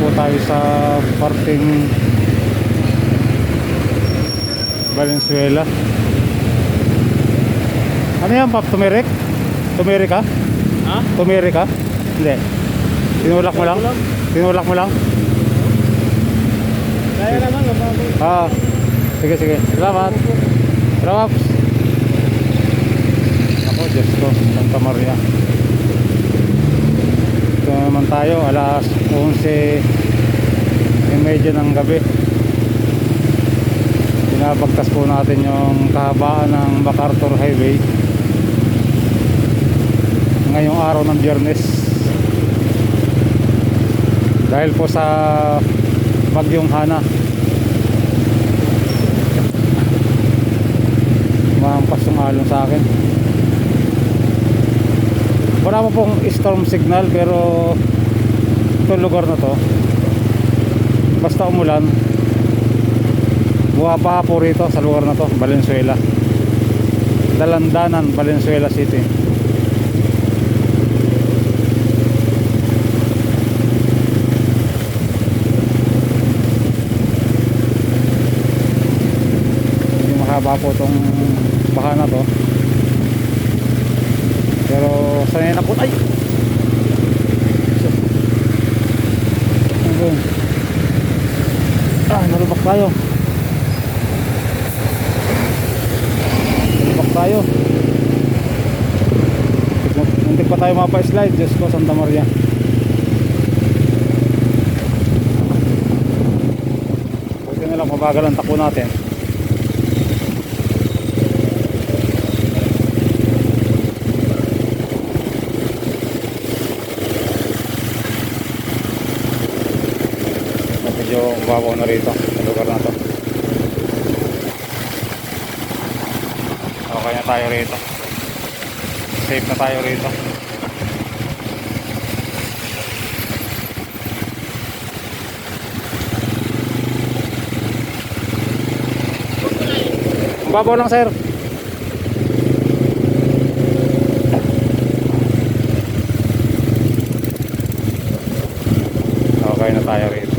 po tayo sa parting Valenzuela. Ano yan, Pap? Tumirik? Tumirik ka? Ha? Tumirik ka? Hindi. Tinulak mo lang? Tinulak mo lang? Kaya naman. Ah, sige, sige. Salamat. Salamat. Ako, Diyos ko. Santa Maria. Na naman tayo. Alas 11 medyo ng gabi. Pinabagtas po natin yung kahabaan ng MacArthur Highway. Ngayong araw ng biyernes. Dahil po sa bagyong Hana. Mahampas yung alon sa akin. Wala pa pong storm signal pero itong lugar na to basta umulan buha po rito sa lugar na to Valenzuela. Dalandanan, Valenzuela City. Mahaba po itong baha na to sanay na po ay! Ayun. ah nalubak tayo. Nalubak tayo. Muntik pa tayo mapa-slide Diyos ko Santa Maria. Buti na mabagal ang takbo natin medyo babaw na rito sa lugar na to. Okay na tayo rito. Safe na tayo rito. Babaw lang sir. Okay na tayo rito